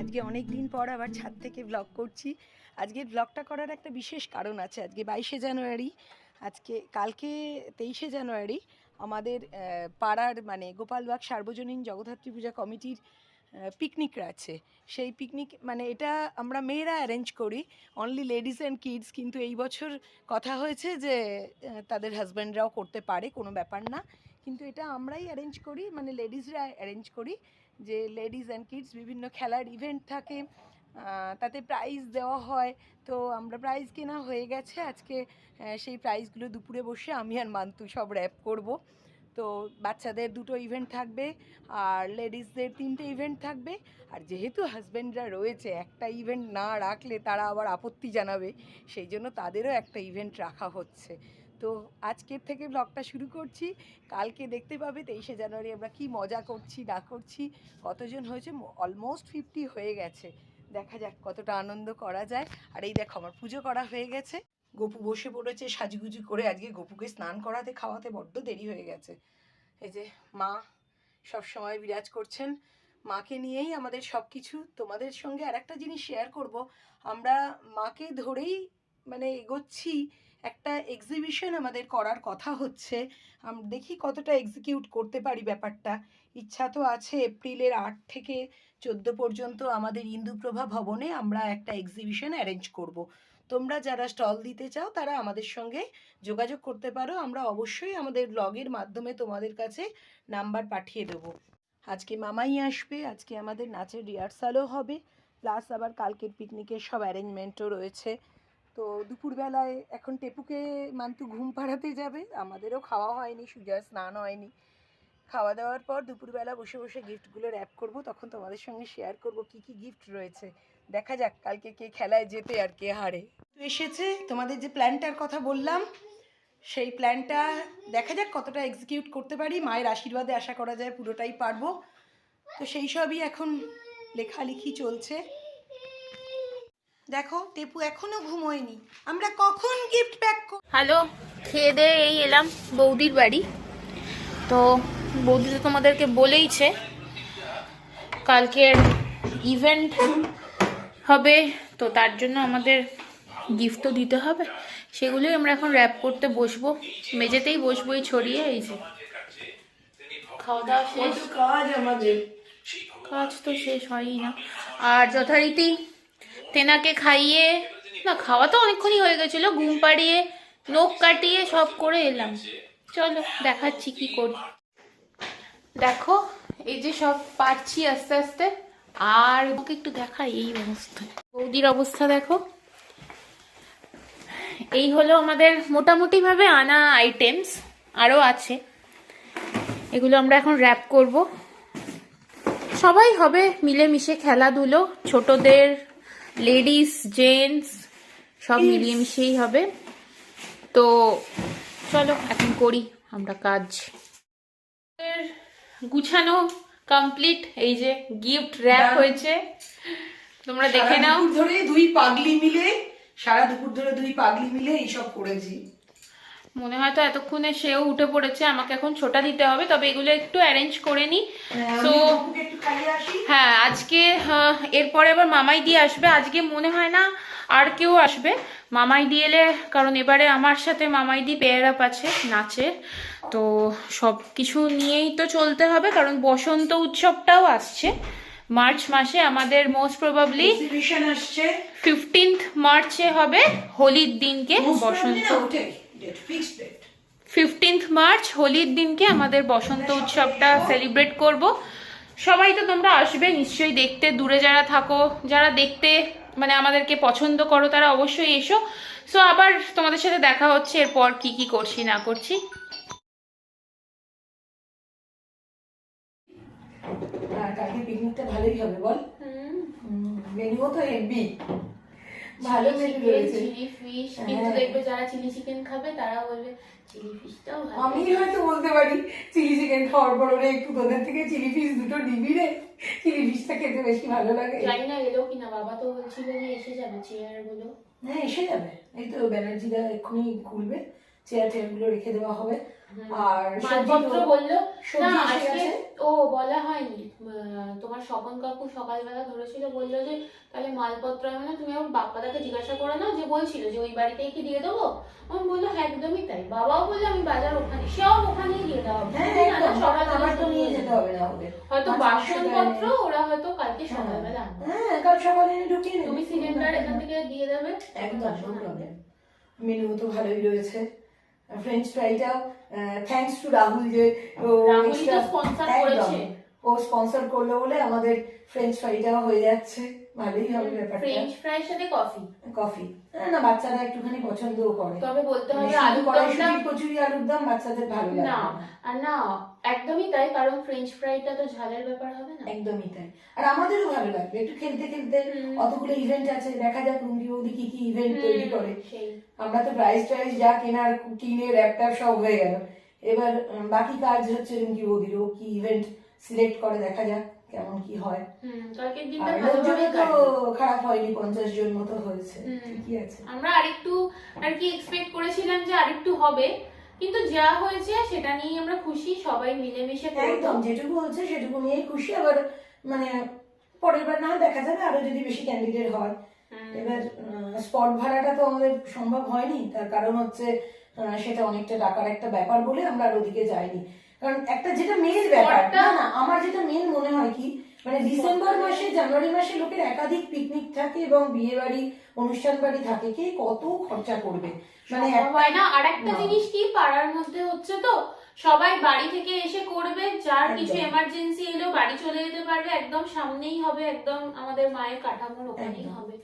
আজকে অনেক দিন পর আবার ছাদ থেকে ব্লগ করছি। আজকে ব্লগটা করার একটা বিশেষ কারণ আছে। আজকে বাইশে জানুয়ারি। আজকে কালকে তেইশে জানুয়ারি আমাদের পাড়ার মানে গোপালবাগ সার্বজনীন জগদ্ধাত্রী পূজা কমিটির পিকনিক আছে। সেই পিকনিক মানে এটা আমরা মেয়েরা অ্যারেঞ্জ করি। অনলি লেডিস অ্যান্ড কিডস কিন্তু এই বছর কথা হয়েছে যে তাদের হাজব্যান্ডরাও করতে পারে, কোনো ব্যাপার না। কিন্তু এটা আমরাই অ্যারেঞ্জ করি মানে লেডিসরা অ্যারেঞ্জ করি যে লেডিস অ্যান্ড কিডস বিভিন্ন খেলার ইভেন্ট থাকে তাতে প্রাইজ দেওয়া হয়। তো আমরা প্রাইজ কেনা হয়ে গেছে। আজকে সেই প্রাইজগুলো দুপুরে বসে আমি আর মান্তু সব র্যাপ করব। তো বাচ্চাদের দুটো ইভেন্ট থাকবে, আর লেডিসদের তিনটে ইভেন্ট থাকবে। আর যেহেতু হাজব্যান্ডরা রয়েছে, একটা ইভেন্ট না রাখলে তারা আবার আপত্তি জানাবে। সেই জন্য তাদেরও একটা ইভেন্ট রাখা হচ্ছে। তো আজকের থেকে ব্লগটা শুরু করছি। কালকে দেখতে পাবে তেইশে জানুয়ারি আমরা কি মজা করছি, না করছি। কতজন হয়েছে? অলমোস্ট ফিফটি হয়ে গেছে। দেখা যাক কতটা আনন্দ করা যায়। আর এই দেখো, আমার পুজো করা হয়ে গেছে। গপু বসে পড়েছে সাজুগুজু করে আজকে গপুকে স্নান করাতে, খাওয়াতে বড্ড দেরি হয়ে গেছে। এই যে মা সব সময় বিরাজ করছেন, মাকে নিয়েই আমাদের সব কিছু। তোমাদের সঙ্গে আর একটা জিনিস শেয়ার করব। আমরা মাকে ধরেই মানে এগোচ্ছি, একটা এক্সিবিশন আমাদের করার কথা হচ্ছে। দেখি কতটা এক্সিকিউট করতে পারি ব্যাপারটা। ইচ্ছা তো আছে এপ্রিলের আট থেকে চোদ্দ পর্যন্ত আমাদের ইন্দুপ্রভা ভবনে আমরা একটা এক্সিবিশন অ্যারেঞ্জ করব। তোমরা যারা স্টল দিতে চাও, তারা আমাদের সঙ্গে যোগাযোগ করতে পারো। আমরা অবশ্যই আমাদের ব্লগের মাধ্যমে তোমাদের কাছে নাম্বার পাঠিয়ে দেবো। আজকে মামাই আসবে, আজকে আমাদের নাচের রিহার্সালও হবে। প্লাস আবার কালকের পিকনিকের সব অ্যারেঞ্জমেন্টও রয়েছে। তো দুপুরবেলায় এখন টেপুকে মান্তু ঘুম পাড়াতে যাবে। আমাদেরও খাওয়া হয়নি সুজয় স্নান হয়নি। খাওয়া দাওয়ার পর দুপুরবেলা বসে বসে গিফটগুলো র্যাপ করব, তখন তোমাদের সঙ্গে শেয়ার করব কি কি গিফট রয়েছে। দেখা যাক, কালকে কে খেলায় যেতে আর কে হারে। তো এসেছে, তোমাদের যে প্ল্যানটার কথা বললাম, সেই প্ল্যানটা দেখা যাক কতটা এক্সিকিউট করতে পারি। মায়ের আশীর্বাদে আশা করা যায় পুরোটাই পারব। তো সেই সবই এখন লেখালেখি চলছে। দেখো, টেপু এখনও ঘুমোয়নি। আমরা কখন গিফট প্যাক হ্যালো খেয়ে দিয়ে এই এলাম বৌদির বাড়ি। তো বৌদি তো তোমাদেরকে বলেইছে কালকের ইভেন্ট হবে তো তার জন্য আমাদের গিফট তো দিতে হবে। সেগুলোই আমরা এখন র্যাপ করতে বসবো। মেঝেতেই বসবো এই ছড়িয়ে এই যে খাওয়া দাওয়া শেষ। কাজ আমাদের। কাজ তো শেষ হয়ই না। আর যথারীতি তেনাকে খাইয়ে না খাওয়া তো অনেকক্ষণই হয়ে গেছিল ঘুম পাড়িয়ে নখ কাটিয়ে সব করে এলাম। চলো দেখাচ্ছি কি করি দেখো এই যে সব পারছি আস্তে আস্তে। আর ওকে একটু দেখাই এই অবস্থা। বৌদির অবস্থা দেখো। এই হলো আমাদের মোটামুটি ভাবে আনা আইটেমস আরও আছে। এগুলো আমরা এখন র্যাপ করব। সবাই হবে মিলেমিশে খেলাধুলো ছোটদের লেডিস জেন্টস সব মিলিয়ে মিশেই হবে। তো চলো এখন করি আমরা কাজ। গুছানো কমপ্লিট এই যে গিফট র্যাপ হয়েছে। তোমরা দেখে নাও। ধরে দুই পাগলি মিলে সারা দুপুর ধরে দুই পাগলি মিলে এইসব করেছি। মনে হয় তো এতক্ষণে সেও উঠে পড়েছে আমাকে এখন ছোটা দিতে হবে তবে এগুলো একটু অ্যারেঞ্জ করে নি। তো আসি। হ্যাঁ আজকে এরপরে আবার মামাই দিয়ে আসবে। আজকে মনে হয় না আর কেউ আসবে। মামাই দিয়ে এলে কারণ এবারে আমার সাথে মামাই দি পেয়ার আপ আছে নাচের তো সব কিছু নিয়েই তো চলতে হবে কারণ বসন্ত উৎসবটাও আসছে। মার্চ মাসে আমাদের মোস্ট প্রবাবলি ফিফটিন্থ মার্চে হবে হোলির দিনকে বসন্ত। ফিক্সড ডেট ফিফটিন্থ মার্চ হোলির দিনকে আমাদের বসন্ত উৎসবটা সেলিব্রেট করব। সবাই তো তোমরা আসবে নিশ্চয়ই দেখতে দূরে যারা থাকো যারা দেখতে মানে আমাদেরকে পছন্দ করো তারা অবশ্যই এসো। সো আবার তোমাদের সাথে দেখা হচ্ছে এরপর কি কি করছি না করছি। কালকে পিকনিকটা ভালোই হবে বল? মেনুও তো হেভি ভালো মেনু রয়েছে চিলি ফিশ কিন্তু। দেখবে যারা চিলি চিকেন খাবে তারা বলবে চিলি ফিশটাও আমি হয়তো বলতে পারি চিলি চিকেন খাওয়ার পর ওরা একটু তোদের থেকে চিলি ফিশ দুটো নিবি রে। চিলি ফিশটা খেতে বেশি ভালো লাগে। জানি না এলো কিনা বাবা তো বলছিল যে এসে যাবে চেয়ারগুলো হ্যাঁ এসে যাবে। এই তো ব্যানার্জিরা এক্ষুনি খুলবে। চেয়ার টেবিলগুলো রেখে দেওয়া হবে। আর সবজি মালপত্র বলল না আজকে ও বলা হয়নি। তোমার স্বপন কাকু সকালবেলা ধরেছিল বলল যে তাহলে মালপত্র আমি না তুমি আমার বাপ্পাদাকে জিজ্ঞাসা করে নাও যে বলছিল যে ওই বাড়িতেই কি দিয়ে দেবো? আমি বলল হ্যাঁ একদমই তাই। বাবাও বলল আমি বাজার ওখানে। ওখানেই দিয়ে দেওয়া হবে। হ্যাঁ সকাল তো নিয়ে যেতে হবে। হবে না ওদের। হয়তো বাসনপত্র ওরা হয়তো কালকে হ্যাঁ। সকালবেলা হ্যাঁ কাল সকালে ঢুকিয়ে তুমি সিলিন্ডার এখান থেকে দিয়ে দেবে? একদম. মেনু তো ভালোই রয়েছে। ফ্রেঞ্চ থ্যাঙ্কস টু রাহুল যে ও। করেছে। ও স্পন্সর করল বলে আমাদের ফ্রেঞ্চ ফ্রাইটাও হয়ে যাচ্ছে। ভালোই হবে ব্যাপারটা। ফ্রেঞ্চ ফ্রাইয়ের সাথে কফি কফি না বাচ্চারা একটুখানি পছন্দও করে। তবে বলতে হবে কড়াইশুঁটি কচুরি আলুর দাম বাচ্চাদের ভালো লাগে না। আর না একদমই তাই কারণ ফ্রেঞ্চ ফ্রাইটা তো ঝালের ব্যাপার হবে না। একদমই তাই। আর আমাদেরও ভালো লাগবে। একটু খেলতে খেলতে। অতগুলো ইভেন্ট আছে দেখা যাক রুমকি বৌদি কি কি ইভেন্ট তৈরি করে। আমরা তো প্রাইস যা কেনার কিনে সব হয়ে গেল। এবার বাকি কাজ হচ্ছে রুমকি বৌদির ও কি ইভেন্ট সিলেক্ট করে দেখা যাক কেমন কি হয়। তো খারাপ হয়নি পঞ্চাশ জন মতো হয়েছে। কি আছে। আমরা আরেকটু আর কি এক্সপেক্ট করেছিলাম যে আরেকটু হবে কিন্তু যা হয়েছে সেটা নিয়ে আমরা খুশি সবাই মিলেমিশে একদম যেটুকু হচ্ছে সেটুকু নিয়েই খুশি। আবার মানে পরের বার না দেখা যাবে আরও যদি বেশি ক্যান্ডিডেট হয়। এবার স্পট ভাড়াটা তো আমাদের সম্ভব হয়নি তার কারণ হচ্ছে সেটা অনেকটা টাকার একটা ব্যাপার বলে আমরা আর ওদিকে যাইনি। কারণ একটা যেটা মেন ব্যাপার না না আমার যেটা মেন মনে হয় কি মানে ডিসেম্বর মাসে জানুয়ারি মাসে লোকের একাধিক পিকনিক থাকে এবং বিয়ে বাড়ি অনুষ্ঠান বাড়ি থাকে কে কত খরচা করবে? মানে হয় না। আর একটা জিনিস কি পাড়ার মধ্যে হচ্ছে তো সবাই বাড়ি থেকে এসে করবে যার কিছু এমার্জেন্সি এলেও বাড়ি চলে যেতে পারবে একদম সামনেই হবে একদম আমাদের মায়ের কাঠামোর ওখানেই হবে।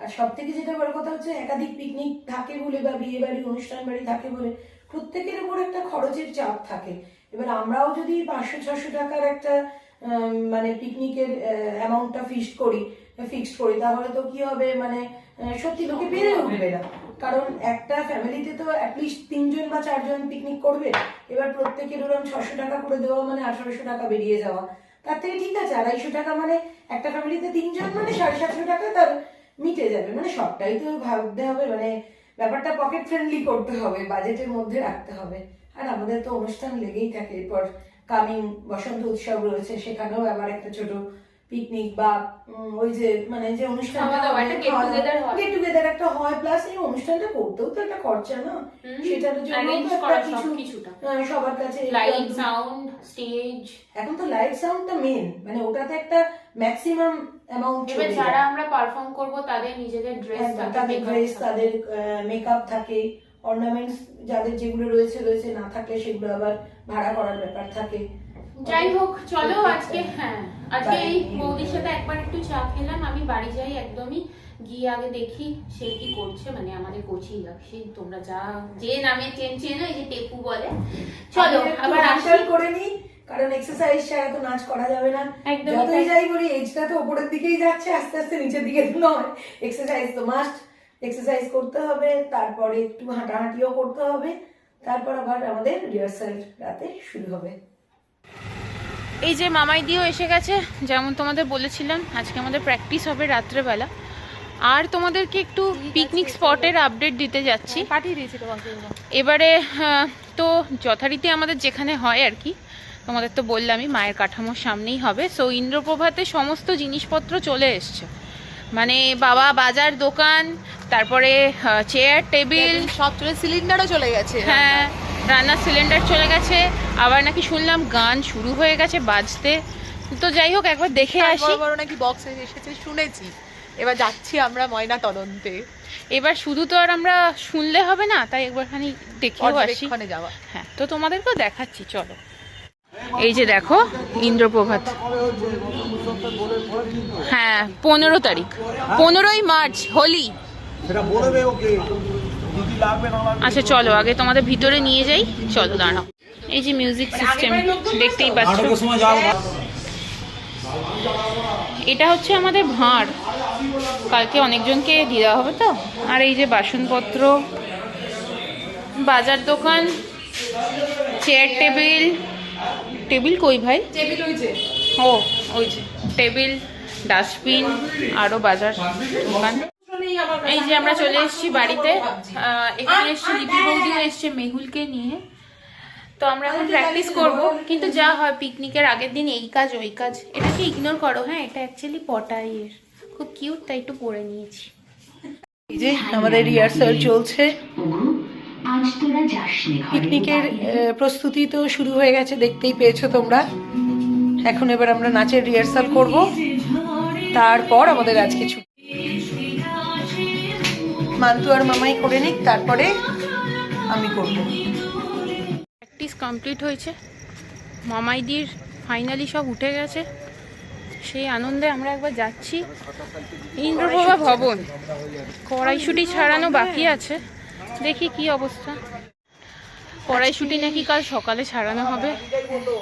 আর সব থেকে যেটা বড় কথা হচ্ছে, একাধিক পিকনিক থাকে বলে বা বিয়ে বাড়ি, অনুষ্ঠান বাড়ি থাকে বলে প্রত্যেকের উপর একটা খরচের চাপ থাকে। এবার আমরাও যদি পাঁচশো, ছশো টাকার একটা মানে পিকনিকের অ্যামাউন্টটা ফিক্সড করি ফিক্সড করি, তাহলে তো কি হবে? মানে সত্যি লোকে পেরে উঠবে না। কারণ একটা ফ্যামিলিতে তো অ্যাটলিস্ট তিনজন বা চারজন পিকনিক করবে। এবার প্রত্যেকের ওরকম ছশো টাকা করে দেওয়া মানে আঠারোশো টাকা বেরিয়ে যাওয়া। তার থেকে ঠিক আছে, আড়াইশো টাকা মানে একটা ফ্যামিলিতে তিনজন মানে সাড়ে সাতশো টাকা তার মিটে যাবে। মানে সবটাই তো ভাবতে হবে মানে ব্যাপারটা পকেট ফ্রেন্ডলি করতে হবে বাজেটের মধ্যে রাখতে হবে। আর আমাদের তো অনুষ্ঠান লেগেই থাকে, এরপর কামিং বসন্ত উৎসব রয়েছে, সেখানেও আবার একটা ছোট পিকনিক বা ওই যে মানে যে দাওয়া, একটা হয়। গেট টুগেদার একটা হয় প্লাস এই অনুষ্ঠানটা করতেও তো একটা খরচা না? সেটার জন্য কিছু। সবার কাছে লাইট সাউন্ড স্টেজ এখন তো লাইট সাউন্ডটা মেন মানে ওটাতে একটা ম্যাক্সিমাম অ্যামাউন্ট এবার যারা আমরা পারফর্ম করব তাদের নিজেদের ড্রেস একদম, তাদের ড্রেস তাদের মেকআপ থাকে অর্নামেন্টস যাদের যেগুলো রয়েছে রয়েছে না থাকলে সেগুলো আবার ভাড়া করার ব্যাপার থাকে। যাই হোক চলো আজকে হ্যাঁ আজকে এই বৌদির সাথে একবার একটু চা খেলাম। আমি বাড়ি যাই একদমই গিয়ে আগে দেখি সে কি করছে মানে আমাদের কোচি তোমরা যা যে নামে চেন চেনো এই যে টেপু বলে। চলো আবার আসি। হাসপাতাল করে নি কারণ এক্সারসাইজ ছাড়া তো নাচ করা যাবে না। যতই যাই বলি এজটা তো উপরের দিকেই যাচ্ছে আস্তে আস্তে নিচের দিকে নয়। এক্সারসাইজ তো মাস্ট এক্সারসাইজ করতে হবে তারপরে একটু হাঁটাহাঁটিও করতে হবে তারপর আবার আমাদের রিহার্সাল রাতে শুরু হবে। এই যে মামাই দিয়েও এসে গেছে যেমন তোমাদের বলেছিলাম আজকে আমাদের প্র্যাকটিস হবে রাত্রেবেলা। আর তোমাদেরকে একটু পিকনিক স্পটের আপডেট দিতে যাচ্ছি। পাঠিয়ে দিয়েছি তোমাকে এবারে তো যথারীতি আমাদের যেখানে হয় আর কি তোমাদের তো বললামই মায়ের কাঠামোর সামনেই হবে। সো ইন্দ্রপ্রভাতে সমস্ত জিনিসপত্র চলে এসছে। মানে বাবা বাজার দোকান তারপরে চেয়ার টেবিল সব চলে সিলিন্ডারও চলে গেছে। হ্যাঁ রান্নার সিলিন্ডার চলে গেছে। আবার নাকি শুনলাম গান শুরু হয়ে গেছে বাজতে। তো যাই হোক একবার দেখে আর আসি। বড় নাকি বক্স এসেছে শুনেছি। এবার যাচ্ছি আমরা ময়না তদন্তে। এবার শুধু তো আর আমরা শুনলে হবে না তাই একবারখানি দেখেও আসি। যাওয়া। হ্যাঁ তো তোমাদেরকেও দেখাচ্ছি চলো। এই যে দেখো ইন্দ্রপ্রভাত। হ্যাঁ পনেরো তারিখ। পনেরোই মার্চ হোলি। আচ্ছা চলো আগে তোমাদের ভিতরে নিয়ে যাই। চলো দাঁড়াও। এই যে মিউজিক সিস্টেম দেখতেই পাচ্ছ। এটা হচ্ছে আমাদের ভাঁড়। কালকে অনেকজনকে দিয়ে দেওয়া হবে তো? আর এই যে বাসনপত্র বাজার দোকান চেয়ার টেবিল টেবিল কই ভাই? টেবিল ওই যে। ও ওই যে। টেবিল ডাস্টবিন আরও বাজার দোকান। এই যে আমরা চলে এসেছি বাড়িতে এখানে এসেছি লিপি বৌদিও এসছে মেহুলকে নিয়ে। তো আমরা এখন প্র্যাকটিস করব কিন্তু যা হয় পিকনিকের আগের দিন এই কাজ ওই কাজ। এটাকে ইগনোর করো? হ্যাঁ এটা অ্যাকচুয়ালি পটাইয়ের খুব কিউট তাই একটু পরে নিয়েছি। এই যে আমাদের রিহার্সাল চলছে। পিকনিকের প্রস্তুতি তো শুরু হয়ে গেছে দেখতেই পেয়েছ তোমরা। এখন এবার আমরা নাচের রিহার্সাল করব। তারপর আমাদের আজকে ছুটি। মান্তু আর মামাই করে নিক তারপরে আমি করব। প্র্যাকটিস কমপ্লিট হয়েছে। মামাইদির ফাইনালি সব উঠে গেছে। সেই আনন্দে আমরা একবার যাচ্ছি ইন্দ্রপ্রভা ভবন। কড়াইশুটি ছাড়ানো বাকি আছে। দেখি কি অবস্থা। কড়াইশুটি নাকি কাল সকালে ছাড়ানো হবে।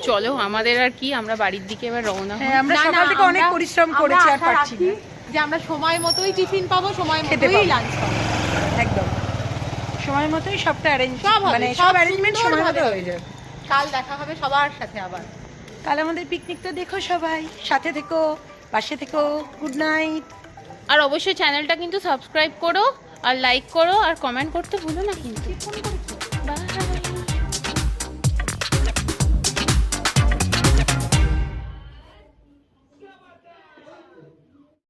চলো আমাদের আর কি আমরা বাড়ির দিকে এবার রওনা হ্যাঁ আমরা না, না, সকাল থেকে অনেক পরিশ্রম করেছি আর পারছি যে আমরা সময় মতোই টিফিন পাবো সময় মতোই লাঞ্চ পাবো। একদম। সময় মতোই সবটা অ্যারেঞ্জ সব মানে সব অ্যারেঞ্জমেন্ট সময় মতো হয়ে যাবে। কাল দেখা হবে সবার সাথে আবার। কাল আমাদের পিকনিকটা দেখো সবাই। সাথে থেকো পাশে থেকো গুড নাইট আর অবশ্যই চ্যানেলটা কিন্তু সাবস্ক্রাইব করো আর লাইক করো আর কমেন্ট করতে ভুলো না কিন্তু।